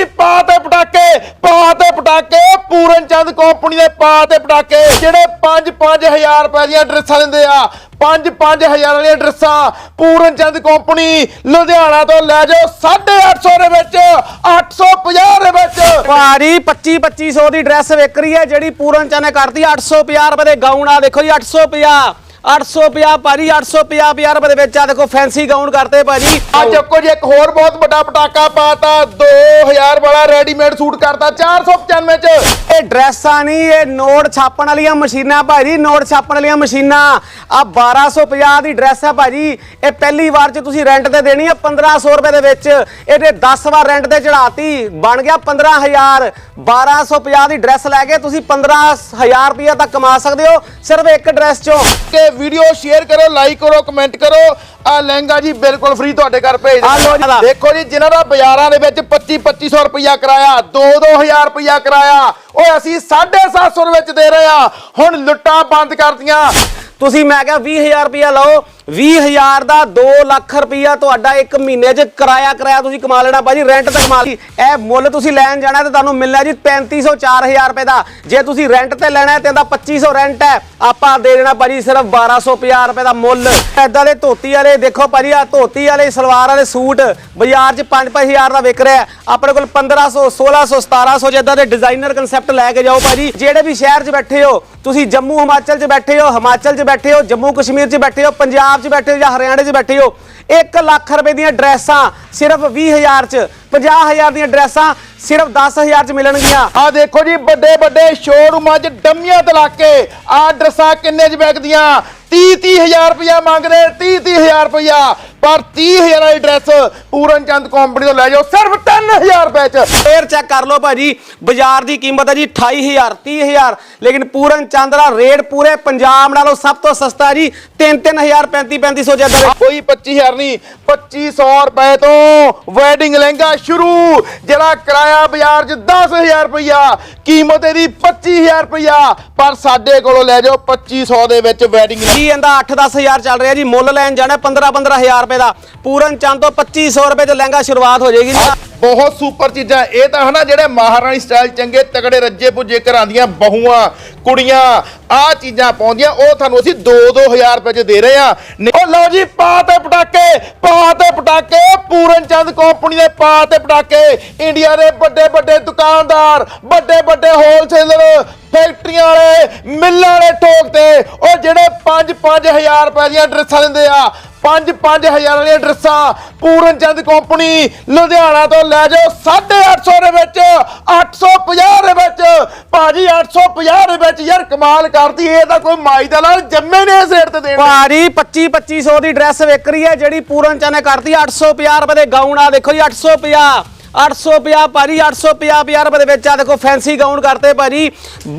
ਜੀ, ਪਾ ਤੇ ਪਟਾਕੇ, ਪਾ ਤੇ ਪਟਾਕੇ ਪੂਰਨ ਚੰਦ ਕੰਪਨੀ ਦੇ ਪਾ ਤੇ ਪਟਾਕੇ, ਜਿਹੜੇ 5-5000 ਰੁਪਏ ਦੀਆਂ ਡਰੈਸਾਂ ਦਿੰਦੇ ਆ। 5-5000 ਵਾਲੀਆਂ ਡਰੈਸਾਂ ਪੂਰਨ ਚੰਦ ਕੰਪਨੀ ਲੁਧਿਆਣਾ ਤੋਂ ਲੈ ਜਾਓ 850 ਦੇ ਵਿੱਚ 850 ਦੇ ਵਿੱਚ। ਭਾਰੀ 25 2500 ਦੀ ਡਰੈਸ ਵਿਕ ਰਹੀ ਹੈ, ਜਿਹੜੀ ਪੂਰਨ ਚੰਦ ਨੇ ਕਰਤੀ 850 ਰੁਪਏ ਦੇ ਗਾਊਨ ਆ, ਦੇਖੋ ਜੀ 850 850 ਭਾਜੀ 850 50 ਰੁਪਏ ਦੇ ਵਿੱਚ ਆ ਦੇਖੋ ਫੈਂਸੀ ਗਾਊਨ ਕਰਤੇ ਭਾਜੀ। ਅੱਜ ਇੱਕੋ ਜੀ ਇੱਕ ਹੋਰ ਬਹੁਤ ਵੱਡਾ ਪਟਾਕਾ ਪਾਤਾ 2000 ਵਾਲਾ ਰੈਡੀਮੇਡ ਸੂਟ ਕਰਤਾ 495 ਚ। ਇਹ ਡਰੈਸਾਂ ਨਹੀਂ ਇਹ ਨੋਟ ਛਾਪਣ ਵਾਲੀਆਂ ਮਸ਼ੀਨਾਂ ਭਾਜੀ ਨੋਟ ਛਾਪਣ ਵਾਲੀਆਂ ਮਸ਼ੀਨਾਂ। ਆ 1250 ਦੀ ਡਰੈਸ ਹੈ ਭਾਜੀ ਇਹ ਪਹਿਲੀ ਵਾਰ ਚ ਤੁਸੀਂ ਰੈਂਟ ਤੇ ਦੇਣੀ ਹੈ 1500 ਰੁਪਏ ਦੇ ਵਿੱਚ। ਇਹਦੇ 10 ਵਾਰ ਰੈਂਟ ਤੇ ਚੜਾਤੀ ਬਣ ਗਿਆ 15000 1250 ਦੀ ਡਰੈਸ ਲੈ ਕੇ ਤੁਸੀਂ 15000 ਰੁਪਏ ਤੱਕ ਕਮਾ ਸਕਦੇ ਹੋ ਸਿਰਫ ਇੱਕ ਡਰੈਸ ਚੋਂ। ਕਿ ਵੀਡੀਓ ਸ਼ੇਅਰ ਕਰੋ ਲਾਈਕ ਕਰੋ ਕਮੈਂਟ ਕਰੋ। ਆ ਲਹਿੰਗਾ ਜੀ ਬਿਲਕੁਲ ਫ੍ਰੀ ਤੁਹਾਡੇ ਘਰ ਭੇਜ ਆ ਲਓ ਦਿੰਦੇ ਜੀ। ਦੇਖੋ ਜੀ ਜਿਨ੍ਹਾਂ ਦਾ ਬਾਜ਼ਾਰਾਂ ਦੇ ਵਿੱਚ 25 2500 ਰੁਪਇਆ ਕਿਰਾਇਆ 2 2000 ਰੁਪਇਆ ਕਿਰਾਇਆ ਓਏ ਅਸੀਂ 750 ਦੇ ਵਿੱਚ ਦੇ ਰਹੇ ਆ ਹੁਣ ਲੁੱਟਾਂ ਬੰਦ ਕਰਤੀਆਂ ਤੁਸੀਂ ਮੈਂ ਕਿਹਾ 20000 ਰੁਪਇਆ ਲਓ 20000 ਦਾ 2 ਲੱਖ ਰੁਪਇਆ ਤੁਹਾਡਾ ਇੱਕ ਮਹੀਨੇ 'ਚ ਕਿਰਾਇਆ ਕਿਰਾਇਆ ਤੁਸੀਂ ਕਮਾ ਲੈਣਾ ਬਾਜੀ ਰੈਂਟ ਤੇ ਕਮਾ ਲਈ। ਇਹ ਮੁੱਲ ਤੁਸੀਂ ਲੈਣ ਜਾਣਾ ਤੇ ਤੁਹਾਨੂੰ ਮਿਲਣਾ ਜੀ 3500 4000 ਰੁਪਏ ਦਾ। ਜੇ ਤੁਸੀਂ ਰੈਂਟ ਤੇ ਲੈਣਾ ਤੇ ਇਹਦਾ 2500 ਰੈਂਟ ਹੈ। ਆਪਾਂ ਦੇ ਦੇਣਾ ਭਾਜੀ ਸਿਰਫ 1250 ਰੁਪਏ ਦਾ ਮੁੱਲ। ਐਦਾਂ ਦੇ ਧੋਤੀ ਵਾਲੇ ਦੇਖੋ ਭਾਜੀ ਆ ਧੋਤੀ ਵਾਲੇ ਸਲਵਾਰ ਵਾਲੇ ਸੂਟ ਬਾਜ਼ਾਰ 'ਚ 5-5000 ਦਾ ਵਿਕ ਰਿਹਾ। ਆਪਣੇ ਕੋਲ 1500 1600 1700 ਜਿੱਦਾਂ ਦੇ ਡਿਜ਼ਾਈਨਰ ਕਨਸੈਪਟ ਲੈ ਕੇ ਜਾਓ ਭਾਜੀ। ਜਿਹੜੇ ਵੀ ਸ਼ਹਿਰ 'ਚ ਬੈਠੇ ਹੋ ਤੁਸੀਂ ਜੰਮੂ ਹਿਮਾਚਲ 'ਚ ਬੈਠੇ ਹੋ, ਹਿਮਾਚਲ 'ਚ ਬੈਠੇ ਹੋ, ਜੰਮੂ ਕਸ਼ਮੀਰ 'ਚ ਬੈਠੇ ਹੋ, ਪੰਜਾਬ 'ਚ ਬੈਠੇ ਹੋ ਜਾਂ ਹਰਿਆਣੇ 'ਚ ਬੈਠੇ ਹੋ 1 ਲੱਖ ਰੁਪਏ ਦੀਆਂ ਡਰੈਸਾਂ ਸਿਰਫ 20000 'ਚ 50000 ਦੀਆਂ ਡਰੈਸਾਂ ਸਿਰਫ 10000 'ਚ ਮਿਲਣਗੀਆਂ। ਆ ਦੇਖੋ ਜੀ, ਵੱਡੇ ਵੱਡੇ ਸ਼ੋਰੂਮਾਂ 'ਚ ਡੰਮੀਆਂ ਤਲਾਕੇ ਆ ਡਰੈਸਾਂ ਕਿੰਨੇ 'ਚ ਵਿਕਦੀਆਂ? 30 30000 ਰੁਪਇਆ ਮੰਗਦੇ 30 30000 ਰੁਪਇਆ। ਪਰ 30000 ਵਾਲੀ ਡਰੈਸ ਪੂਰਨ ਚੰਦ ਕੰਪਨੀ ਤੋਂ ਲੈ ਜਾਓ ਸਿਰਫ 3000 ਰੁਪਏ 'ਚ। ਫੇਰ ਚੈੱਕ ਕਰ ਲਓ ਭਾਜੀ ਬਾਜ਼ਾਰ ਦੀ ਕੀਮਤ ਹੈ ਜੀ 28000 30000 ਲੇਕਿਨ ਪੂਰਨ ਚੰਦ ਦਾ ਰੇਟ ਪੂਰੇ ਪੰਜਾਬ ਨਾਲੋਂ ਸਭ ਤੋਂ ਸਸਤਾ ਜੀ 3-3000 35-3500 ਜਿੱਦਾਂ ਦੇ। ਕੋਈ 25000 ਨਹੀਂ 2500 ਰੁਪਏ ਤੋਂ ਵੈਡਿੰਗ ਲਹਿੰਗਾ ਸ਼ੁਰੂ ਜਿਹੜਾ ਕਿਰਾਇਆ ਬਾਜ਼ਾਰ 'ਚ 10000 ਰੁਪਇਆ ਕੀਮਤ ਇਹਦੀ 25000 ਰੁਪਇਆ ਪਰ ਸਾਡੇ ਕੋਲੋਂ ਲੈ ਜਾਓ 2500 ਦੇ ਵਿੱਚ ਵੈਡਿੰਗ ਜੀ ਇਹਦਾ 8-10000 ਚੱਲ ਰਿਹਾ ਜੀ ਮੁੱਲ ਲੈਣ ਜਾਣਾ 15-15000 ਰੁਪਏ ਦਾ। ਪੂਰਨ ਚੰਦ ਤੋਂ 2500 ਰੁਪਏ ਤੋਂ ਲਹਿੰਗਾ ਸ਼ੁਰੂਆਤ ਹੋ ਜਾਏਗੀ। ਜੀ ਬਹੁਤ ਸੁਪਰ ਚੀਜ਼ਾਂ। ਇਹ ਤਾਂ ਹਨਾ ਜਿਹੜੇ ਮਹਾਰਾਣੀ ਸਟਾਈਲ ਚੰਗੇ ਤਗੜੇ ਰੱਜੇ ਪੁੱਜੇ ਘਰਾਂ ਦੀਆਂ ਬਹੂਆਂ, ਕੁੜੀਆਂ, ਆਹ ਚੀਜ਼ਾਂ ਪਾਉਂਦੀਆਂ, ਉਹ ਤੁਹਾਨੂੰ ਅਸੀਂ 2-2000 ਰੁਪਏ ਚ ਦੇ ਰਹੇ ਆ ਉਹ ਲਓ ਜੀ, ਪਾ ਤੇ ਪਟਾਕੇ, ਪਾ ਤੇ ਪਟਾਕੇ। ਪੂਰਨ ਚੰਦ ਕੰਪਨੀ ਦੇ ਪਾ ਤੇ ਪਟਾਕੇ। ਇੰਡੀਆ ਦੇ ਵੱਡੇ ਵੱਡੇ ਦੁਕਾਨਦਾਰ ਵੱਡੇ ਵੱਡੇ ਹੋਲਸੇਲਰ ਫੈਕਟਰੀਆਂ ਵਾਲੇ, ਮਿੱਲਾਂ ਵਾਲੇ ਠੋਕ ਤੇ, ਉਹ ਜਿਹੜੇ 5-5000 ਰੁਪਏ ਦੀਆਂ ਡਰੈਸਾਂ ਦਿੰਦੇ ਆ 5-5000 ਵਾਲੀਆਂ ਡਰੈਸਾਂ ਪੂਰਨ ਚੰਦ ਕੰਪਨੀ ਲੁਧਿਆਣਾ ਤੋਂ ਲੈ ਜਾਓ 850 ਦੇ ਵਿੱਚ 850 ਦੇ ਵਿੱਚ, ਭਾਜੀ 850 ਦੇ ਵਿੱਚ, ਯਾਰ ਕਮਾਲ ਕਰਦੀ, ਇਹ ਤਾਂ ਕੋਈ ਮਾਈ ਦਾ ਲਾਲ ਜੰਮੇ ਨੇ ਇਸ ਰੇਟ ਤੇ ਦੇਣ ਭਾਰੀ 25-2500 ਦੀ ਡਰੈਸ ਵਿਕ ਰਹੀ ਹੈ, ਜਿਹੜੀ ਪੂਰਨ ਚੰਦ ਨੇ ਕਰਤੀ 850 ਰੁਪਏ ਦੇ ਗਾਊਨ ਆ, ਦੇਖੋ ਜੀ 850 850 ਭਾਜੀ 850 50 ਰੁਪਏ ਦੇ ਵਿੱਚ ਆ ਦੇਖੋ ਫੈਂਸੀ ਗਾਊਨ ਕਰਤੇ ਭਾਜੀ।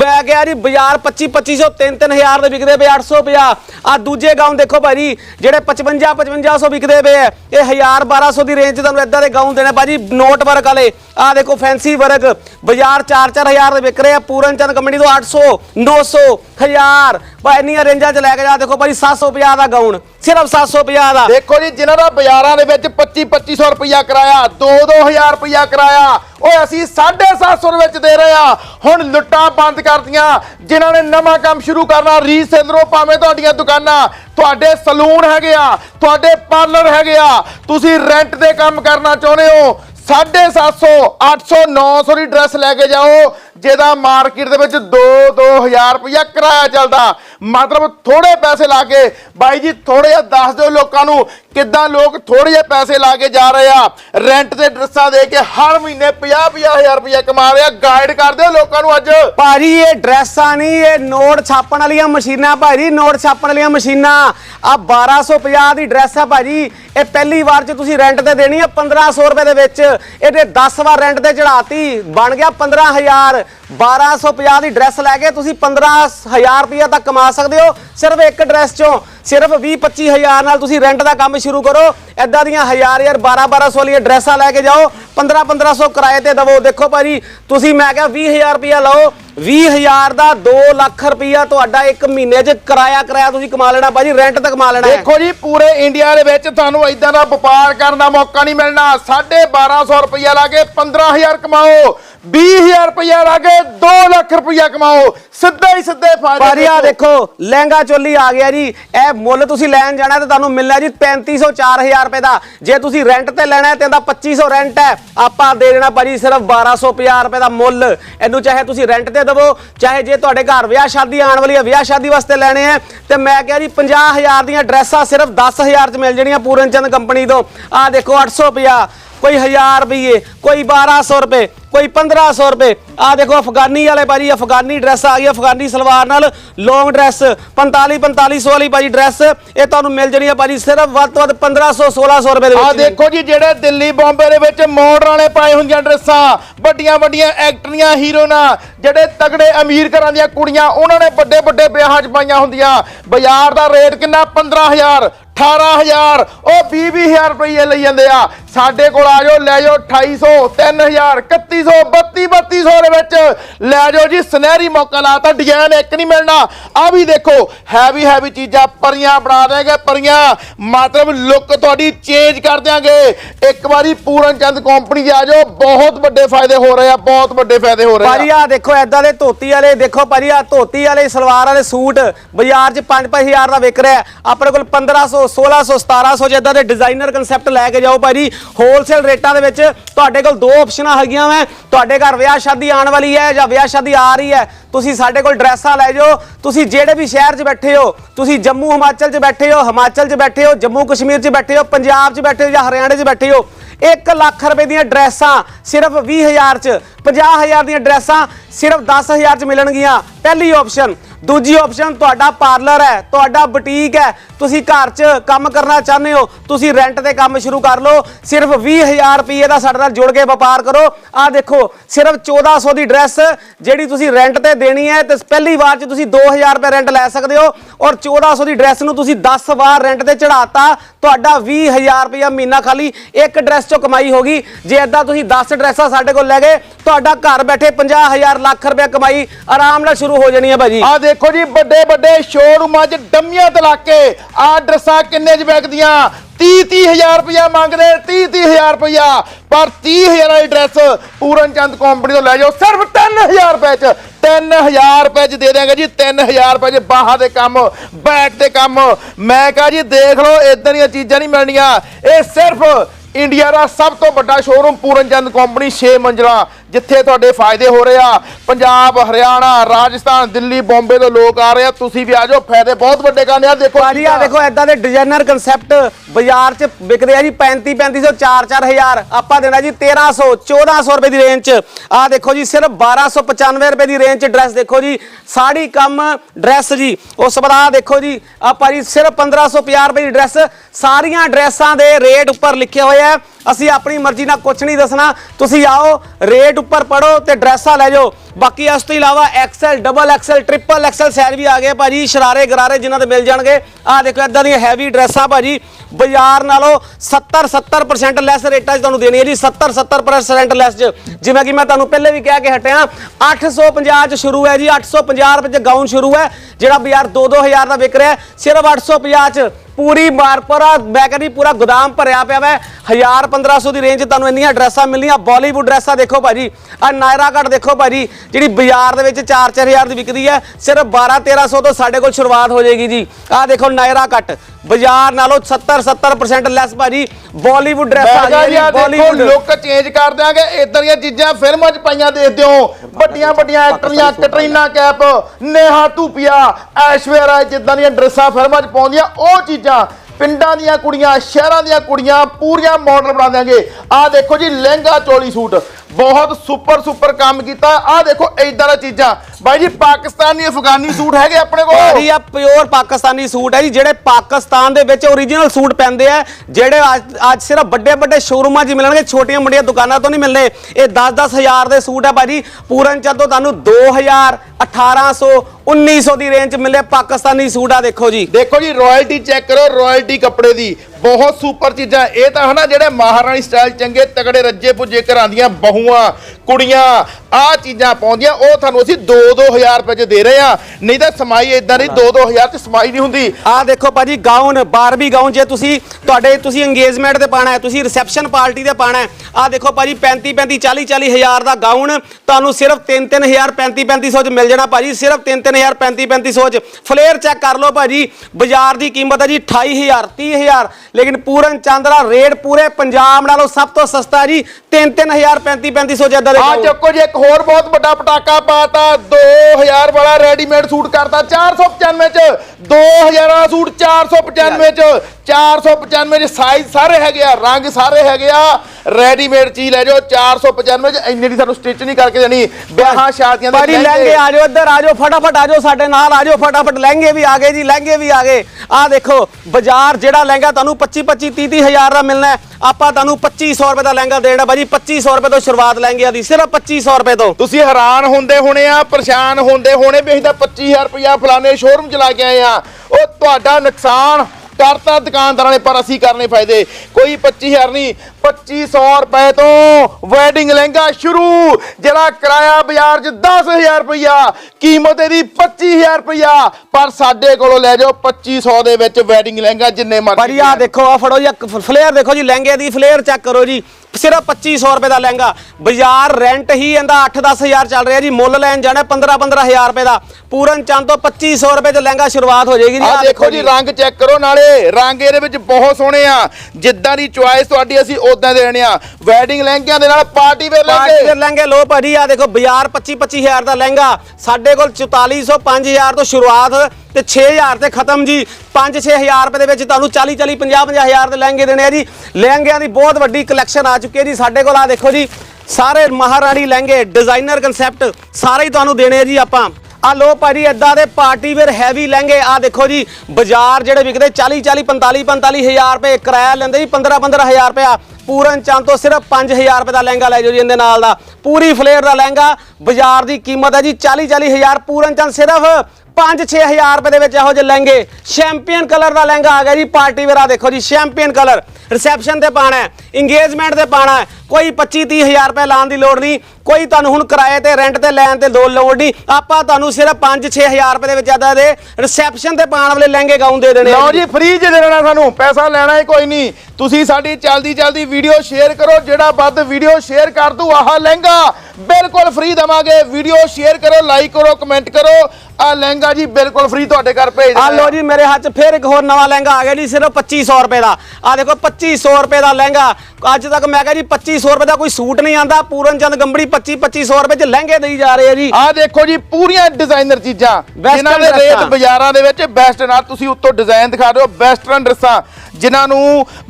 ਬੈ ਗਿਆ ਜੀ ਬਾਜ਼ਾਰ 25 2500 3 3000 ਦੇ ਵਿਕਦੇ ਪਏ 850 ਆ ਦੂਜੇ ਗਾਊਨ ਦੇਖੋ ਭਾਜੀ, ਜਿਹੜੇ 55 5500 ਵਿਕਦੇ ਪਏ ਆ। ਇਹ 1000 1200 ਦੀ ਰੇਂਜ 'ਚ ਤੁਹਾਨੂੰ ਇਦਾਂ ਦੇ ਗਾਊਨ ਦੇਣੇ ਭਾਜੀ ਨੋਟ ਵਰਕ ਵਾਲੇ ਆ ਦੇਖੋ ਫੈਂਸੀ ਵਰਕ ਬਾਜ਼ਾਰ 4-4000 ਦੇ ਵਿਕ ਰਹੇ ਆ, ਪੂਰਨ ਚੰਦ ਕੰਪਨੀ ਤੋਂ 800 900 1000 ਬਾ ਇੰਨੀਆਂ ਰੇਂਜਾਂ 'ਚ ਲੈ ਕੇ ਜਾ, ਦੇਖੋ ਭਾਜੀ 750 ਦਾ ਗਾਊਨ ਸਿਰਫ 750 ਦਾ। ਦੇਖੋ ਜੀ, ਜਿਨ੍ਹਾਂ ਦਾ ਬਾਜ਼ਾਰਾਂ ਦੇ ਵਿੱਚ 25 2500 ਰੁਪਇਆ ਕਿਰਾਇਆ 2-2000 ਰੁਪਇਆ ਕਰਾਇਆ ਓਏ ਅਸੀਂ 750 ਰੁਪਏ ਵਿੱਚ ਦੇ ਰਹੇ ਆ। ਹੁਣ ਲੁੱਟਾਂ ਬੰਦ ਕਰਦੀਆਂ, ਜਿਨ੍ਹਾਂ ਨੇ ਨਵਾਂ ਕੰਮ ਸ਼ੁਰੂ ਕਰਨਾ ਰੀਸੇਲਰੋ ਭਾਵੇਂ ਤੁਹਾਡੀਆਂ ਦੁਕਾਨਾਂ, ਤੁਹਾਡੇ ਸਲੂਨ ਹੈਗੇ ਆ, ਤੁਹਾਡੇ ਪਾਰਲਰ ਹੈਗੇ ਆ, ਤੁਸੀਂ ਰੈਂਟ ਤੇ ਕੰਮ ਕਰਨਾ ਚਾਹੁੰਦੇ ਹੋ 750 800 900 ਦੀ ਡਰੈਸ ਲੈ ਕੇ ਜਾਓ, ਜਿਹਦਾ ਮਾਰਕੀਟ ਦੇ ਵਿੱਚ 2 2000 ਰੁਪਇਆ ਕਿਰਾਇਆ ਚੱਲਦਾ। ਮਤਲਬ ਥੋੜੇ ਪੈਸੇ ਲਾ ਕੇ, ਬਾਈ ਜੀ ਥੋੜੇ ਜਿਹਾ ਦੱਸ ਦਿਓ ਲੋਕਾਂ ਨੂੰ ਕਿੱਦਾਂ ਲੋਕ ਥੋੜੇ ਜਿਹੇ ਪੈਸੇ ਲਾ ਕੇ ਜਾ ਰਹੇ ਆ। ਰੈਂਟ ਤੇ ਡਰੈਸਾਂ ਦੇ ਕੇ ਹਰ ਮਹੀਨੇ 50 50000 ਰੁਪਇਆ ਕਮਾ ਰਹੇ ਆ। ਗਾਈਡ ਕਰ ਦਿਓ ਲੋਕਾਂ ਨੂੰ ਅੱਜ। ਭਾਜੀ, ਇਹ ਡਰੈਸਾਂ ਨਹੀਂ, ਇਹ ਨੋਟ ਛਾਪਣ ਵਾਲੀਆਂ ਮਸ਼ੀਨਾਂ ਭਾਜੀ, ਨੋਟ ਛਾਪਣ ਵਾਲੀਆਂ ਮਸ਼ੀਨਾਂ। ਆ 1250 ਦੀ ਡਰੈਸ ਆ ਭਾਜੀ। ਇਹ ਪਹਿਲੀ ਵਾਰ ਚ ਤੁਸੀਂ ਰੈਂਟ ਤੇ ਦੇਣੀ ਆ 1500 ਰੁਪਏ ਦੇ ਵਿੱਚ। ਇਹਦੇ 10 ਵਾਰ ਰੈਂਟ ਤੇ ਚੜਾਤੀ ਬਣ ਗਿਆ 15000 1250 ਦੀ ਡਰੈਸ ਲੈ ਕੇ ਤੁਸੀਂ 15000 ਰੁਪਇਆ ਤੱਕ ਕਮਾ ਸਕਦੇ ਹੋ। ਸਿਰਫ ਇੱਕ ਡਰੈਸ ਚੋਂ, ਸਿਰਫ 20 25000 ਨਾਲ ਤੁਸੀਂ ਰੈਂਟ ਦਾ ਕੰਮ ਸ਼ੁਰੂ ਕਰੋ। ਐਦਾਂ ਦੀਆਂ ਹਜ਼ਾਰ ਹਜ਼ਾਰ 12 1200 ਵਾਲੀਆਂ ਡਰੈਸਾਂ ਲੈ ਕੇ ਜਾਓ। 15 1500 ਕਿਰਾਏ ਤੇ ਦਵੋ। ਦੇਖੋ ਭਾਜੀ, ਤੁਸੀਂ ਮੈਂ ਕਿਹਾ 20000 ਰੁਪਇਆ ਲਓ। 20000 ਦਾ 2 ਲੱਖ ਰੁਪਇਆ ਤੁਹਾਡਾ ਇੱਕ ਮਹੀਨੇ 'ਚ ਕਿਰਾਇਆ ਕਿਰਾਇਆ ਤੁਸੀਂ ਕਮਾ ਲੈਣਾ। ਭਾਜੀ ਰੈਂਟ ਤੇ ਕਮਾ ਲੈਣਾ ਹੈ। ਦੇਖੋ ਜੀ, ਪੂਰੇ ਇੰਡੀਆ ਦੇ ਵਿੱਚ ਤੁਹਾਨੂੰ ਇਦਾਂ ਦਾ ਵਪਾਰ ਕਰਨ ਦਾ ਮੌਕਾ ਨਹੀਂ ਮਿਲਣਾ। 1250 ਰੁਪਇਆ ਲਾ ਕੇ 15000 ਕਮਾਓ। 20000 ਰੁਪਇਆ ਲਾ ਕੇ 2 ਲੱਖ ਰੁਪਇਆ ਕਮਾਓ। ਸਿੱਧਾ ਹੀ ਸਿੱਧੇ ਫਾਇਦੇ ਆ ਦੇਖੋ। ਲਹਿੰਗਾ ਚੋਲੀ ਆ ਗਿਆ ਜੀ। ਇਹ ਮੁੱਲ ਤੁਸੀਂ ਲੈਣ ਜਾਣਾ ਤੇ ਤੁਹਾਨੂੰ ਮਿਲਣਾ ਜੀ 3500 4000 ਰੁਪਏ ਦਾ। ਜੇ ਤੁਸੀਂ ਰੈਂਟ ਤੇ ਲੈਣਾ ਹੈ ਤੇ ਇਹਦਾ 2500 ਰੈਂਟ ਹੈ। ਆਪਾਂ ਦੇ ਦੇਣਾ ਭਾਜੀ ਸਿਰਫ 1250 ਰੁਪਏ ਦਾ ਮੁੱਲ। ਇਹਨੂੰ ਚਾਹੇ ਤੁਸੀਂ ਰੈਂਟ ਤੇ ਦੇਵੋ ਚਾਹੇ ਜੇ ਤੁਹਾਡੇ ਘਰ ਵਿਆਹ ਸ਼ਾਦੀ ਆਉਣ ਵਾਲੀ ਹੈ ਵਿਆਹ ਸ਼ਾਦੀ ਵਾਸਤੇ ਲੈਣੇ ਆ ਤੇ ਮੈਂ ਕਿਹਾ ਜੀ 50000 ਦੀਆਂ ਡਰੈਸਾਂ ਸਿਰਫ 10000 ਚ ਮਿਲ ਜਣੀਆਂ ਪੂਰਨ ਚੰਦ ਕੰਪਨੀ ਤੋਂ। ਆ ਦੇਖੋ 800 ਰੁਪਿਆ ਕੋਈ 1000 ਰੁਪਏ ਕੋਈ 1200 ਰੁਪਏ ਕੋਈ 1500 ਰੁਪਏ। ਆ ਦੇਖੋ ਅਫਗਾਨੀ ਵਾਲੇ ਭਾਜੀ ਅਫਗਾਨੀ ਡਰੈਸ ਆ ਗਈ ਅਫਗਾਨੀ ਸਲਵਾਰ ਨਾਲ ਲੌਂਗ ਡਰੈਸ 45 4500 ਵਾਲੀ ਭਾਜੀ ਡਰੈਸ ਇਹ ਤੁਹਾਨੂੰ ਮਿਲ ਜਣੀ ਆ ਭਾਜੀ ਸਿਰਫ ਵੱਧ ਤੋਂ ਵੱਧ 1500 1600 ਰੁਪਏ ਦੇ ਆ ਵਿੱਚ ਦੇਖੋ ਜੀ ਜਿਹੜੇ ਦਿੱਲੀ ਬੰਬੇ ਦੇ ਵਿੱਚ ਮੋਡਰ ਵਾਲੇ ਪਾਏ ਹੁੰਦੀਆਂ ਡਰੈਸਾਂ ਵੱਡੀਆਂ ਵੱਡੀਆਂ ਐਕਟਰੀਆਂ ਹੀਰੋਇਨਾਂ ਜਿਹੜੇ ਤਗੜੇ ਅਮੀਰ ਘਰਾਂ ਦੀਆਂ ਕੁੜੀਆਂ ਉਹਨਾਂ ਨੇ ਵੱਡੇ ਵੱਡੇ ਵਿਆਹਾਂ 'ਚ ਪਾਈਆਂ ਹੁੰਦੀਆਂ। ਬਾਜ਼ਾਰ ਦਾ ਰੇਟ ਕਿੰਨਾ? 15000 18000 ਉਹ 20000 ਰੁਪਏ ਲਈ ਜਾਂਦੇ ਆ। ਸਾਡੇ ਕੋਲ ਆ ਜਾਓ, ਲੈ ਜਾਓ 2800 3000 3100 32 3200 ਦੇ ਵਿੱਚ। ਲੈ ਜਾਓ ਜੀ, ਸੁਨਹਿਰੀ ਮੌਕਾ ਲਾਤਾ, ਡਿਜ਼ਾਈਨ ਇੱਕ ਨਹੀਂ ਮਿਲਣਾ। ਆ ਵੀ ਦੇਖੋ ਹੈਵੀ ਹੈਵੀ ਚੀਜ਼ਾਂ ਪਰੀਆਂ ਬਣਾ ਦੇਗੇ ਪਰੀਆਂ। ਮਤਲਬ ਲੁੱਕ ਤੁਹਾਡੀ ਚੇਂਜ ਕਰ ਦਿਆਂਗੇ। ਇੱਕ ਵਾਰੀ ਪੂਰਨ ਚੰਦ ਕੰਪਨੀ ਦੇ ਆ ਜਾਓ, ਬਹੁਤ ਵੱਡੇ ਫਾਇਦੇ ਹੋ ਰਹੇ ਆ, ਬਹੁਤ ਵੱਡੇ ਫਾਇਦੇ ਹੋ ਰਹੇ ਭਾਜੀ ਆ ਆ ਦੇਖੋ ਐਦਾਂ ਦੇ ਧੋਤੀ ਵਾਲੇ, ਦੇਖੋ ਭਾਜੀ ਆ ਧੋਤੀ ਵਾਲੇ ਸਲਵਾਰ ਵਾਲੇ ਸੂਟ ਬਾਜ਼ਾਰ 'ਚ 5-5000 ਦਾ ਵਿਕ ਰਿਹਾ। ਹੈ। ਆਪਣੇ ਕੋਲ 1500 1600 1700 ਚ ਐਦਾਂ ਦੇ ਡਿਜ਼ਾਈਨਰ ਕਨਸੈਪਟ ਲੈ ਕੇ ਜਾਓ ਭਾਜੀ ਹੋਲਸੇਲ ਰੇਟਾਂ ਦੇ ਵਿੱਚ ਤੁਹਾਡੇ ਕੋਲ ਦੋ ਆਪਸ਼ਨਾਂ ਹੈਗੀਆਂ ਵੈ। ਤੁਹਾਡੇ ਘਰ ਵਿਆਹ ਸ਼ਾਦੀ ਆਉਣ ਵਾਲੀ ਹੈ ਜਾਂ ਵਿਆਹ ਸ਼ਾਦੀ ਆ ਰਹੀ ਹੈ, ਤੁਸੀਂ ਸਾਡੇ ਕੋਲ ਡਰੈਸਾਂ ਲੈ ਜਾਓ। ਤੁਸੀਂ ਜਿਹੜੇ ਵੀ ਸ਼ਹਿਰ 'ਚ ਬੈਠੇ ਹੋ, ਤੁਸੀਂ ਜੰਮੂ ਹਿਮਾਚਲ 'ਚ ਬੈਠੇ ਹੋ, ਹਿਮਾਚਲ 'ਚ ਬੈਠੇ ਹੋ, ਜੰਮੂ ਕਸ਼ਮੀਰ 'ਚ ਬੈਠੇ ਹੋ, ਪੰਜਾਬ 'ਚ ਬੈਠੇ ਹੋ ਜਾਂ ਹਰਿਆਣੇ 'ਚ ਬੈਠੇ ਹੋ 1 ਲੱਖ ਰੁਪਏ ਦੀਆਂ ਡਰੈਸਾਂ ਸਿਰਫ 20000 ਚ 50000 ਦੀਆਂ ਡਰੈਸਾਂ ਸਿਰਫ 10000 ਚ ਮਿਲਣਗੀਆਂ। ਪਹਿਲੀ ਆਪਸ਼ਨ ਦੂਜੀ ਆਪਸ਼ਨ ਤੁਹਾਡਾ ਪਾਰਲਰ ਹੈ, ਤੁਹਾਡਾ ਬੁਟੀਕ ਹੈ। ਤੁਸੀਂ ਘਰ 'ਚ ਕੰਮ ਕਰਨਾ ਚਾਹੁੰਦੇ ਹੋ, ਤੁਸੀਂ ਰੈਂਟ ਤੇ ਕੰਮ ਸ਼ੁਰੂ ਕਰ ਲਓ। ਸਿਰਫ 20000 ਰੁਪਏ ਦਾ ਸਾਡੇ ਨਾਲ ਜੁੜ ਕੇ ਵਪਾਰ ਕਰੋ। ਆਹ ਦੇਖੋ, ਸਿਰਫ 1400 ਦੀ ਡਰੈਸ ਜਿਹੜੀ ਤੁਸੀਂ ਰੈਂਟ ਤੇ ਦੇਣੀ ਹੈ, ਤੇ ਪਹਿਲੀ ਵਾਰ 'ਚ ਤੁਸੀਂ 2000 ਰੁਪਏ ਰੈਂਟ ਲੈ ਸਕਦੇ ਹੋ। ਔਰ 1400 ਦੀ ਡਰੈਸ ਨੂੰ ਤੁਸੀਂ 10 ਵਾਰ ਰੈਂਟ ਤੇ ਚੜਾਤਾ ਤੁਹਾਡਾ 20000 ਰੁਪਏ ਮਹੀਨਾ ਖਾਲੀ ਇੱਕ ਡਰੈਸ 'ਚੋਂ ਕਮਾਈ ਹੋਗੀ ਜੇ ਏਦਾਂ ਤੁਸੀਂ 10 ਡਰੈਸਾਂ ਸਾਡੇ ਕੋਲ ਲੈ ਗਏ, ਤੁਹਾਡਾ ਘਰ ਬੈਠੇ 50000 ਲੱਖ ਰੁਪਏ ਕਮਾਈ ਆਰਾਮ ਨਾਲ ਸ਼ੁਰੂ ਹੋ ਜਾਣੀ ਹੈ ਭਾਜੀ। ਆ ਦੇਖੋ ਜੀ, ਵੱਡੇ ਵੱਡੇ ਸ਼ੋਰੂਮਾਂ 'ਚ ਡੰਮੀਆਂ ਤੇ ਕੇ ਆ ਡਰੈਸਾਂ ਕਿੰਨੇ 'ਚ ਵਿਕਦੀਆਂ 30 30000 ਰੁਪਇਆ ਮੰਗਦੇ 30 30000 ਰੁਪਇਆ ਪਰ 30000 ਵਾਲੀ ਡਰੈਸ ਪੂਰਨ ਚੰਦ ਕੰਪਨੀ ਤੋਂ ਲੈ ਜਾਓ, ਸਿਰਫ 3000 ਰੁਪਏ 'ਚ। 3000 ਰੁਪਏ 'ਚ ਦੇ ਦਿਆਂਗੇ ਜੀ 3000 ਰੁਪਏ 'ਚ ਬਾਹਾਂ ਦੇ ਕੰਮ ਬੈਕ ਦੇ ਕੰਮ। ਮੈਂ ਕਹਾ ਜੀ, ਦੇਖ ਲਓ ਇਦਾਂ ਦੀਆਂ ਚੀਜ਼ਾਂ ਨਹੀਂ ਮਿਲਣੀਆਂ। ਇਹ ਸਿਰਫ ਇੰਡੀਆ ਦਾ ਸਭ ਤੋਂ ਵੱਡਾ ਸ਼ੋਰੂਮ ਪੂਰਨ ਚੰਦ ਕੰਪਨੀ 6 ਮੰਜ਼ਲਾ। ਜਿੱਥੇ ਤੁਹਾਡੇ ਫਾਇਦੇ ਹੋ ਰਹੇ ਆ ਪੰਜਾਬ ਹਰਿਆਣਾ ਰਾਜਸਥਾਨ ਦਿੱਲੀ ਬੰਬੇ ਤੋਂ ਲੋਕ ਆ ਰਹੇ ਆ ਤੁਸੀਂ ਵੀ ਆ ਜਾਓ ਫਾਇਦੇ ਬਹੁਤ ਵੱਡੇ ਕਰਨੇ ਆ ਦੇਖੋ ਭਾਜੀ ਆ ਦੇਖੋ ਐਦਾਂ ਦੇ ਡਿਜ਼ਾਈਨਰ ਕਨਸੈਪਟ ਬਾਜ਼ਾਰ 'ਚ ਵਿਕਦੇ ਆ ਜੀ 35 3500 4 4000 ਆਪਾਂ ਦੇਣਾ ਜੀ 1300 1400 ਰੁਪਏ ਦੀ ਰੇਂਜ 'ਚ। ਆ ਦੇਖੋ ਜੀ ਸਿਰਫ 1295 ਰੁਪਏ ਦੀ ਰੇਂਜ 'ਚ ਡਰੈਸ ਦੇਖੋ ਜੀ ਸਾੜੀ ਕੰਮ ਡਰੈਸ ਜੀ। ਉਸ ਤੋਂ ਬਾਅਦ ਆਹ ਦੇਖੋ ਜੀ ਆ ਭਾਜੀ ਸਿਰਫ 1550 ਰੁਪਏ ਦੀ ਡਰੈਸ ਸਾਰੀਆਂ ਡਰੈਸਾਂ ਦੇ ਰੇਟ ਉੱਪਰ ਲਿਖੇ ਹੋਏ ਆ। ਅਸੀਂ ਆਪਣੀ ਮਰਜ਼ੀ ਨਾਲ ਕੁਝ ਨਹੀਂ ਦੱਸਣਾ। ਤੁਸੀਂ ਆਓ ਰੇਟ ਉੱਪਰ ਪੜੋ ਤੇ ਡਰੈਸਾਂ ਲੈ ਜਾਓ। ਬਾਕੀ ਇਸ ਤੋਂ ਇਲਾਵਾ XL double XL triple XL size ਵੀ ਆ ਗਏ ਭਾਜੀ। ਸ਼ਰਾਰੇ ਗਰਾਰੇ ਜਿਨ੍ਹਾਂ ਦੇ ਮਿਲ ਜਾਣਗੇ। ਆਹ ਦੇਖੋ ਇਦਾਂ ਦੀਆਂ ਹੈਵੀ ਡਰੈਸਾਂ ਭਾਜੀ। ਬਾਜ਼ਾਰ ਨਾਲੋਂ 70 70% ਲੈਸ ਰੇਟਾਂ 'ਚ ਤੁਹਾਨੂੰ ਦੇਣੀ ਹੈ ਜੀ। 70 70% ਲੈਸ 'ਚ। ਜਿਵੇਂ ਕਿ ਮੈਂ ਤੁਹਾਨੂੰ ਪਹਿਲੇ ਵੀ ਕਹਿ ਕੇ ਹਟਿਆ 850 'ਚ ਸ਼ੁਰੂ ਹੈ ਜੀ। 850 ਰੁਪਏ 'ਚ ਗਾਊਨ ਸ਼ੁਰੂ ਹੈ। ਜਿਹੜਾ ਬਾਜ਼ਾਰ 2-2000 ਦਾ ਵਿਕ ਰਿਹਾ ਹੈ, ਸਿਰਫ 850 'ਚ ਪੂਰੀ ਮਾਰਪਰਾ ਮੈਂ ਕਹਿੰਦੀ ਪੂਰਾ ਗੋਦਾਮ ਭਰਿਆ ਪਿਆ ਵੈ। 1000 1500 ਦੀ ਰੇਂਜ ਤੁਹਾਨੂੰ ਇੰਨੀਆਂ ਡਰੈਸਾਂ ਮਿਲਣੀਆਂ। ਬਾਲੀਵੁੱਡ ਡਰੈਸਾਂ ਦੇਖੋ ਭਾਜੀ। ਆ ਨਾਇਰਾ ਕੱਟ ਦੇਖੋ ਭਾਜੀ ਜਿਹੜੀ ਬਾਜ਼ਾਰ ਦੇ ਵਿੱਚ 4-4000 ਦੀ ਵਿਕਦੀ ਹੈ। ਸਿਰਫ 12-1300 ਤੋਂ ਸਾਡੇ ਕੋਲ ਸ਼ੁਰੂਆਤ ਹੋ ਜਾਏਗੀ ਜੀ। ਆ ਦੇਖੋ ਨਾਇਰਾ ਕੱਟ ਬਾਜ਼ਾਰ ਨਾਲੋਂ 70-70% ਲੈਸ ਭਾਜੀ। ਬਾਲੀਵੁੱਡ ਡਰੈਸ ਆ ਗਈ ਬਾਲੀਵੁੱਡ ਲੁੱਕ ਚੇਂਜ ਕਰ ਦਿਆਂਗੇ। ਇਦਾਂ ਦੀਆਂ ਚੀਜ਼ਾਂ ਫਿਲਮਾਂ 'ਚ ਪਾਈਆਂ ਦੇਖਦੇ ਹੋ ਵੱਡੀਆਂ ਵੱਡੀਆਂ ਐਕਟਰੀਆਂ ਕੈਟਰੀਨਾ ਕੈਪ ਨੇਹਾ ਧੂਪੀਆ ਐਸ਼ਵਰਿਆ ਜਿੱਦਾਂ ਦੀਆਂ ਡਰੈਸਾਂ ਫਿਲਮਾਂ 'ਚ ਪਾਉਂਦੀਆਂ ਉਹ ਚੀਜ਼ਾਂ ਪਿੰਡਾਂ ਦੀਆਂ ਕੁੜੀਆਂ, ਸ਼ਹਿਰਾਂ ਦੀਆਂ ਕੁੜੀਆਂ ਪੂਰੀਆਂ ਮਾਡਲ ਬਣਾ ਦਿਆਂਗੇ। ਆਹ ਦੇਖੋ ਜੀ ਲਹਿੰਗਾ ਚੋਲੀ ਸੂਟ। ਬਹੁਤ ਸੁਪਰ ਸੁਪਰ ਕੰਮ ਕੀਤਾ। ਆਹ ਦੇਖੋ ਇਦਾਂ ਦਾ ਚੀਜ਼ਾਂ। ਬਾਈ ਜੀ ਪਾਕਿਸਤਾਨੀ ਅਫਗਾਨੀ ਸੂਟ ਹੈਗੇ ਆਪਣੇ ਕੋਲ? ਭਾਜੀ ਆ ਪਿਓਰ ਪਾਕਿਸਤਾਨੀ ਸੂਟ ਹੈ ਜੀ ਜਿਹੜੇ ਪਾਕਿਸਤਾਨ ਦੇ ਵਿੱਚ ਓਰੀਜਨਲ ਸੂਟ ਪੈਂਦੇ ਆ ਜਿਹੜੇ ਅੱਜ ਅੱਜ ਸਿਰਫ ਵੱਡੇ ਵੱਡੇ ਸ਼ੋਰੂਮਾਂ 'ਚ ਮਿਲਣਗੇ ਛੋਟੀਆਂ ਵੱਡੀਆਂ ਦੁਕਾਨਾਂ ਤੋਂ ਨਹੀਂ ਮਿਲਣੇ। ਇਹ 10-10 ਹਜ਼ਾਰ ਦੇ ਸੂਟ ਹੈ ਭਾਜੀ ਪੂਰਨ ਚੰਦ ਤੋਂ ਤੁਹਾਨੂੰ 2000 1800 1900 ਦੀ ਰੇਂਜ 'ਚ ਮਿਲੇ ਪਾਕਿਸਤਾਨੀ ਸੂਟ ਆ ਦੇਖੋ ਜੀ। ਦੇਖੋ ਜੀ ਰਾਇਲਟੀ ਚੈੱਕ ਕਰੋ ਰਾਇਲਟੀ ਕੱਪੜੇ ਦੀ। ਬਹੁਤ ਸੁਪਰ ਚੀਜ਼ਾਂ ਇਹ ਤਾਂ ਹਨਾ ਜਿਹੜੇ ਮਹਾਰਾਣੀ ਸਟਾਈਲ ਚੰਗੇ ਤਗੜੇ ਰੱਜੇ ਪੁੱਜੇ ਘਰਾਂ ਦੀਆਂ ਬਹੂਆਂ ਕੁੜੀਆਂ ਆਹ ਚੀਜ਼ਾਂ ਪਾਉਂਦੀਆਂ ਉਹ ਤੁਹਾਨੂੰ ਅਸੀਂ 2-2000 ਰੁਪਏ ਚ ਦੇ ਰਹੇ ਆ ਨਹੀਂ ਤਾਂ ਸਮਾਈ ਇਦਾਂ ਦੀ 2-2000 ਚ ਸਮਾਈ ਨਹੀਂ ਹੁੰਦੀ। ਆ ਦੇਖੋ ਭਾਜੀ ਗਾਊਨ ਬਾਰਬੀ ਗਾਊਨ ਜੇ ਤੁਸੀਂ ਤੁਹਾਡੇ ਤੁਸੀਂ ਇੰਗੇਜਮੈਂਟ ਤੇ ਪਾਣਾ ਹੈ ਤੁਸੀਂ ਰਿਸੈਪਸ਼ਨ ਪਾਰਟੀ ਤੇ ਪਾਣਾ ਹੈ ਆ ਦੇਖੋ ਭਾਜੀ 35 35 40 40 ਹਜ਼ਾਰ ਦਾ ਗਾਊਨ ਤੁਹਾਨੂੰ ਸਿਰਫ 3 3000 35 3500 ਚ ਮਿਲ ਜਾਣਾ ਭਾਜੀ ਸਿਰਫ 3 3000 35 3500 ਚ। ਫਲੇਅਰ ਚੈੱਕ ਕਰ ਲਓ ਭਾਜੀ ਬਾਜ਼ਾਰ ਦੀ ਕੀਮਤ ਹੈ ਜੀ 28000 30000 ਲੇਕਿਨ ਪੂਰਨ ਚੰਦ ਦਾ ਰੇਟ ਪੂਰੇ ਪੰਜਾਬ ਨਾਲੋਂ ਸਭ ਤੋਂ ਸਸਤਾ ਜੀ 3 3000 35 3500 ਚ ਇਦਾਂ ਦੇ ਆ। ਚੱਕੋ ਜੀ ਇੱਕ ਹੋਰ ਬਹੁਤ ਵੱਡਾ ਪਟਾਕਾ ਪਾਤਾ। 2000 ਵਾਲਾ ਰੈਡੀਮੇਡ ਸੂਟ ਕਰਤਾ 495 ਚ। 2000 ਵਾਲਾ ਸੂਟ 495 ਚ। 495 ਚ ਸਾਈਜ਼ ਸਾਰੇ ਹੈਗੇ ਆ ਰੰਗ ਸਾਰੇ ਹੈਗੇ ਆ। ਰੈਡੀਮੇਡ ਚੀਜ਼ ਲੈ ਜਾਓ 495 ਚ। ਇੰਨੇ ਦੀ ਸਾਨੂੰ ਸਟਿਚ ਨਹੀਂ ਕਰਕੇ ਦੇਣੀ। ਵਿਆਹਾਂ ਸ਼ਾਦੀਆਂ ਦੇ ਭਾਜੀ ਲਹਿੰਗੇ। ਆ ਜਾਓ ਇੱਧਰ ਆ ਜਾਓ ਫਟਾਫਟ ਆ ਜਾਓ ਸਾਡੇ ਨਾਲ ਆ ਜਾਓ ਫਟਾਫਟ। ਲਹਿੰਗੇ ਵੀ ਆ ਗਏ ਜੀ ਲਹਿੰਗੇ ਵੀ ਆ ਗਏ। ਆ ਦੇਖੋ ਬਾਜ਼ਾਰ ਜਿਹੜਾ ਲਹਿੰਗਾ ਤੁਹਾਨੂੰ 25 25 30 30 ਹਜ਼ਾਰ ਦਾ ਮਿਲਣਾ ਆਪਾਂ ਤੁਹਾਨੂੰ 2500 ਰੁਪਏ ਦਾ ਲਹਿੰਗਾ ਦੇਣਾ ਭਾਜੀ 2500 ਰੁਪਏ ਤੋਂ ਸ਼ੁਰੂਆਤ ਲਹਿੰਗਿਆਂ ਦੀ ਸਿਰਫ 2500 ਰੁਪਏ ਤੋਂ। ਤੁਸੀਂ ਹੈਰਾਨ ਹੁੰਦੇ ਹੋਣੇ ਆ ਪਰੇਸ਼ਾਨ ਹੁੰਦੇ ਹੋਣੇ ਵੀ ਅਸੀਂ ਤਾਂ 25000 ਰੁਪਇਆ ਫਲਾਣੇ ਸ਼ੋਰੂਮ ਚ ਲਾ ਕੇ ਆਏ ਆ। ਉਹ ਤੁਹਾਡਾ ਨੁਕਸਾਨ ਕਰਤਾ ਦੁਕਾਨਦਾਰਾਂ ਨੇ ਪਰ ਅਸੀਂ ਕਰਨੇ ਫਾਇਦੇ। ਕੋਈ 25000 ਨਹੀਂ 2500 ਰੁਪਏ ਤੋਂ ਵੈਡਿੰਗ ਲਹਿੰਗਾ ਸ਼ੁਰੂ ਜਿਹੜਾ ਕਿਰਾਇਆ ਬਾਜ਼ਾਰ 'ਚ 10000 ਰੁਪਇਆ ਕੀਮਤ ਇਹਦੀ 25000 ਰੁਪਇਆ। ਪਰ ਸਾਡੇ ਕੋਲੋਂ ਲੈ ਜਾਓ 2500 ਦੇ ਵਿੱਚ ਵੈਡਿੰਗ ਲਹਿੰਗਾ ਜਿੰਨੇ ਮਰਜ਼ੀ ਭਾਜੀ ਆ ਦੇਖੋ ਆ ਫੜੋ ਜੀ ਫਲੇਅਰ ਦੇਖੋ ਜੀ ਲਹਿੰਗੇ ਦੀ ਫਲੇਅਰ ਚੈੱਕ ਕਰੋ ਜੀ। ਸਿਰਫ 2500 ਰੁਪਏ ਦਾ ਲਹਿੰਗਾ। ਬਾਜ਼ਾਰ ਰੈਂਟ ਹੀ ਇਹਦਾ 8-10 ਹਜ਼ਾਰ ਚੱਲ ਰਿਹਾ ਜੀ। ਮੁੱਲ ਲੈਣ ਜਾਣਾ 15-15 ਹਜ਼ਾਰ ਰੁਪਏ ਦਾ। ਪੂਰਨ ਚੰਦ ਤੋਂ 2500 ਰੁਪਏ ਚ ਲਹਿੰਗਾ ਸ਼ੁਰੂਆਤ ਹੋ ਜਾਏਗੀ ਜੀ। ਆ ਦੇਖੋ ਜੀ ਰੰਗ ਚੈੱਕ ਕਰੋ ਨਾਲੇ। ਰੰਗ ਇਹਦੇ ਵਿੱਚ ਬਹੁਤ ਸੋਹਣੇ ਆ। ਜਿੱਦਾਂ ਦੀ ਚੁਆਇਸ ਤੁਹਾਡੀ ਅਸੀਂ ਉਦਾਂ ਦੇ ਦੇਣੇ ਆ। ਵੈਡਿੰਗ ਲਹਿੰਗਿਆਂ ਦੇ ਨਾਲ ਪਾਰਟੀ ਵੇਅਰ ਪਾਰਟੀ ਲਹਿੰਗੇ ਦੇ ਲਹਿੰਗੇ। ਲੋ ਭਾਜੀ ਆ ਦੇਖੋ ਬਾਜ਼ਾਰ 25 25000 ਦਾ ਲਹਿੰਗਾ। ਸਾਡੇ ਕੋਲ 4400 5000 ਤੋਂ ਸ਼ੁਰੂਆਤ ਤੇ 6000 ਤੇ ਖਤਮ ਜੀ। 5-6000 ਰੁਪਏ ਦੇ ਵਿੱਚ ਤੁਹਾਨੂੰ 40 40 50 50000 ਦੇ ਲਹਿੰਗੇ ਦੇਣੇ ਆ ਜੀ। ਲਹਿੰਗਿਆਂ ਦੀ ਬਹੁਤ ਵੱਡੀ ਕਲੈਕਸ਼ਨ ਆ ਚੁੱਕੀ ਹੈ ਜੀ। ਸਾਡੇ ਕੋਲ ਆ ਦੇਖੋ ਜੀ, ਸਾਰੇ ਮਹਾਰਾਣੀ ਲਹਿੰਗੇ ਡਿਜ਼ਾਈਨਰ ਕਨਸੈਪਟ ਸਾਰੇ ਹੀ ਤੁਹਾਨੂੰ ਦੇਣੇ ਆ ਜੀ ਆਪਾਂ। ਆ ਲੋ ਭਾਜੀ, ਏਦਾਂ ਦੇ ਪਾਰਟੀ ਵੇਅਰ ਹੈਵੀ ਲਹਿੰਗੇ, ਆ ਦੇਖੋ ਜੀ, ਬਾਜ਼ਾਰ ਜਿਹੜੇ ਵਿਕਦੇ 40 40 45 45 ਹਜ਼ਾਰ ਰੁਪਏ ਕਿਰਾਇਆ ਲੈਂਦੇ ਜੀ 15 15 ਹਜ਼ਾਰ ਰੁਪਇਆ ਪੂਰਨ ਚੰਦ ਤੋਂ ਸਿਰਫ 5000 ਰੁਪਏ ਦਾ ਲਹਿੰਗਾ ਲੈ ਜਾਓ ਜੀ ਇਹਦੇ ਨਾਲ ਦਾ। ਪੂਰੀ ਫਲੇਅਰ ਦਾ ਲਹਿੰਗਾ, ਬਾਜ਼ਾਰ ਦੀ ਕੀਮਤ ਹੈ ਜੀ 40 40 ਹਜ਼ਾਰ, ਪੂਰਨ ਚੰਦ ਸਿਰਫ 5-6000 ਰੁਪਏ ਦੇ ਵਿੱਚ ਇਹੋ ਜਿਹੇ ਲਹਿੰਗੇ। ਸ਼ੈਂਪੀਅਨ ਕਲਰ ਦਾ ਲਹਿੰਗਾ ਆ ਗਿਆ ਜੀ, ਪਾਰਟੀ ਵੇਅਰ ਆ ਦੇਖੋ ਜੀ ਸ਼ੈਂਪੀਅਨ ਕਲਰ ਰਿਸੈਪਸ਼ਨ ਤੇ ਪਾਣਾ ਹੈ ਇੰਗੇਜਮੈਂਟ ਤੇ ਪਾਣਾ ਹੈ। ਕੋਈ 25 ਹਜ਼ਾਰ ਰੁਪਏ ਲਾਉਣ ਦੀ ਲੋੜ ਨਹੀਂ ਕੋਈ ਤੁਹਾਨੂੰ ਹੁਣ ਕਿਰਾਏ ਤੇ ਰੈਂਟ ਤੇ ਲੈਣ ਤੇ ਦੋ ਲੋੜ ਨਹੀਂ। ਆਪਾਂ ਤੁਹਾਨੂੰ ਸਿਰਫ 5-6000 ਰੁਪਏ ਦੇ ਵਿੱਚ ਆਦਾ ਦੇ ਰਿਸੈਪਸ਼ਨ ਤੇ ਪਾਉਣ ਵਾਲੇ ਲਹਿੰਗੇ ਗਾਉਂ ਦੇ ਦੇਣੇ ਆ ਲਓ ਜੀ। ਫ੍ਰੀ ਚ ਦੇ ਦੇਣਾ ਸਾਨੂੰ ਪੈਸਾ ਲੈਣਾ ਹੀ ਕੋਈ ਨਹੀਂ। ਤੁਸੀਂ ਸਾਡੀ ਚਲਦੀ ਚਲਦੀ ਵੀਡੀਓ ਸ਼ੇਅਰ ਕਰੋ ਜਿਹੜਾ ਵੱਧ ਵੀਡੀਓ ਸ਼ੇਅਰ ਕਰ ਦੂ ਆਹ ਲਹਿੰਗਾ ਬਿਲਕੁਲ ਫ੍ਰੀ ਦਵਾਂਗੇ। ਵੀਡੀਓ ਸ਼ੇਅਰ ਕਰੋ ਲਾਈਕ ਕਰੋ ਕਮੈਂਟ ਕਰੋ। ਆ ਲਹਿੰਗਾ ਜੀ ਬਿਲਕੁਲ ਫ੍ਰੀ ਤੁਹਾਡੇ ਘਰ ਭੇਜ ਆ ਦੇਣਾ ਲੋ ਜੀ ਮੇਰੇ ਹੱਥ 'ਚ ਫਿਰ ਇੱਕ ਹੋਰ ਨਵਾਂ ਲਹਿੰਗਾ ਆ ਗਿਆ ਜੀ ਸਿਰਫ 2500 ਰੁਪਏ ਦਾ। ਆ ਦੇਖੋ 2500 ਰੁਪਏ ਦਾ ਲਹਿੰਗਾ। ਅੱਜ ਤੱਕ ਮੈਂ ਕਿਹਾ ਜੀ 2500 ਰੁਪਏ ਦਾ ਕੋਈ ਸੂਟ ਨਹੀਂ ਆਂਦਾ ਪੂਰਨ ਚੰਦ ਗੰਬੜੀ 25 2500 ਰੁਪਏ 'ਚ ਲਹਿੰਗੇ ਦੇਈ ਜਾ ਰਹੇ ਆ ਜੀ। ਆ ਦੇਖੋ ਜੀ ਪੂਰੀਆਂ ਡਿਜ਼ਾਈਨਰ ਚੀਜ਼ਾਂ। ਜਿਨ੍ਹਾਂ ਦੇ ਰੇਟ। ਬਾਜ਼ਾਰਾਂ ਦੇ ਵਿੱਚ ਬੈਸਟ ਨਾਲ ਤੁਸੀਂ ਉੱਤੋਂ ਡਿਜ਼ਾਈਨ ਦਿਖਾ ਦਿਓ ਵੈਸਟਰਨ ਡਰੈਸਾਂ। ਜਿਨ੍ਹਾਂ ਨੂੰ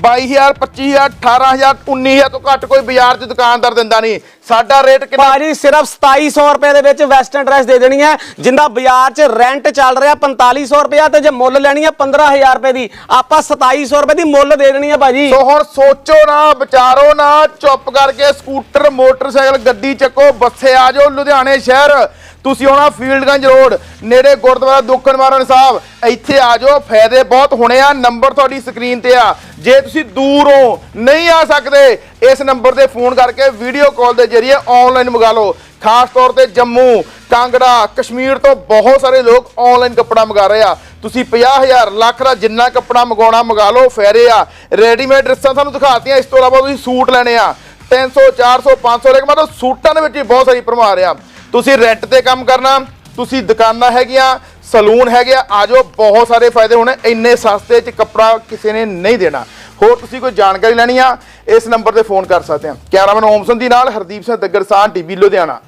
22000 25000 18000 19000 ਤੋਂ ਘੱਟ ਕੋਈ ਬਾਜ਼ਾਰ 'ਚ ਦੁਕਾਨਦਾਰ ਦਿੰਦਾ ਨਹੀਂ। ਸਾਡਾ ਰੇਟ ਕਿੰਨਾ? ਭਾਜੀ ਸਿਰਫ 2700 ਰੁਪਏ ਦੇ ਵਿੱਚ ਵੈਸਟਰਨ ਡਰੈਸ ਦੇ ਦੇਣੀ ਹੈ ਜਿੰਦਾ ਬਾਜ਼ਾਰ 'ਚ ਰੈਂਟ ਚੱਲ ਰਿਹਾ 4500 ਰੁਪਏ ਤੇ ਜੇ ਮੁੱਲ ਲੈਣੀ ਹੈ 15000 ਰੁਪਏ ਦੀ ਆਪਾਂ 2700 ਰੁਪਏ ਦੀ ਮੁੱਲ ਦੇ ਦੇਣੀ ਹੈ ਭਾਜੀ। ਸੋ ਹੁਣ ਸੋਚੋ ਨਾ ਵਿਚਾਰੋ ਨਾ ਚੁੱਪ ਕਰਕੇ ਸਕੂਟਰ ਮੋਟਰਸਾਈਕਲ ਗੱਡੀ ਚੱਕੋ ਬੱਸੇ ਆ ਜਾਓ ਲੁਧਿਆਣੇ ਸ਼ਹਿਰ। ਤੁਸੀਂ ਆਉਣਾ ਫੀਲਡਗੰਜ ਰੋਡ, ਨੇੜੇ ਗੁਰਦੁਆਰਾ ਦੁੱਖਣ ਮਾਰਨ ਸਾਹਿਬ। ਇੱਥੇ ਆ ਜਾਓ, ਫਾਇਦੇ ਬਹੁਤ ਹੋਣੇ ਆ, ਨੰਬਰ ਤੁਹਾਡੀ ਸਕਰੀਨ ਤੇ ਆ। ਜੇ ਤੁਸੀਂ ਦੂਰ ਹੋ, ਨਹੀਂ ਆ ਸਕਦੇ, ਇਸ ਨੰਬਰ ਤੇ ਫੋਨ ਕਰਕੇ ਵੀਡੀਓ ਕਾਲ ਦੇ ਜ਼ਰੀਏ ਆਨਲਾਈਨ ਮੰਗਾ ਲਓ। ਖਾਸ ਤੌਰ ਤੇ ਜੰਮੂ, ਕਾਂਗੜਾ, ਕਸ਼ਮੀਰ ਤੋਂ ਬਹੁਤ ਸਾਰੇ ਲੋਕ ਆਨਲਾਈਨ ਕੱਪੜਾ ਮੰਗਾ ਰਹੇ ਆ। ਤੁਸੀਂ 50000 ਲੱਖ ਦਾ ਜਿੰਨਾ ਕੱਪੜਾ ਮੰਗਾਉਣਾ ਮੰਗਾ ਲਓ ਫੈਰੇ ਆ। ਰੈਡੀਮੇਡ ਡਰੈਸਾਂ ਤੁਹਾਨੂੰ ਦਿਖਾਤੀਆਂ, ਇਸ ਤੋਂ ਇਲਾਵਾ ਤੁਸੀਂ ਸੂਟ ਲੈਣੇ ਆ। 300 400 500 ਲੈ ਕੇ ਮਤਲਬ ਸੂਟਾਂ ਦੇ ਵਿੱਚ ਹੀ ਬਹੁਤ ਸਾਰੀ ਭਰਮਾਰ ਆ। ਤੁਸੀਂ ਰੈਂਟ ਤੇ ਕੰਮ ਕਰਨਾ, ਤੁਸੀਂ ਦੁਕਾਨਾਂ ਹੈਗੀਆਂ, ਸਲੂਨ ਹੈਗੇ ਆ ਆਜੋ ਬਹੁਤ ਸਾਰੇ ਫਾਇਦੇ ਹੋਣੇ, ਇੰਨੇ ਸਸਤੇ ਚ ਕੱਪੜਾ ਕਿਸੇ ਨੇ ਨਹੀਂ ਦੇਣਾ। ਹੋਰ ਤੁਸੀਂ ਕੋਈ ਜਾਣਕਾਰੀ ਲੈਣੀ ਆ, ਇਸ ਨੰਬਰ ਤੇ ਫੋਨ ਕਰ ਸਕਦੇ ਆ। ਕੈਮਰਾਮੈਨ ਓਮਸਨ ਦੀ ਨਾਲ ਹਰਦੀਪ ਸਿੰਘ ਦੱਗਰਸਾਨ ਟੀਵੀ ਲੁਧਿਆਣਾ।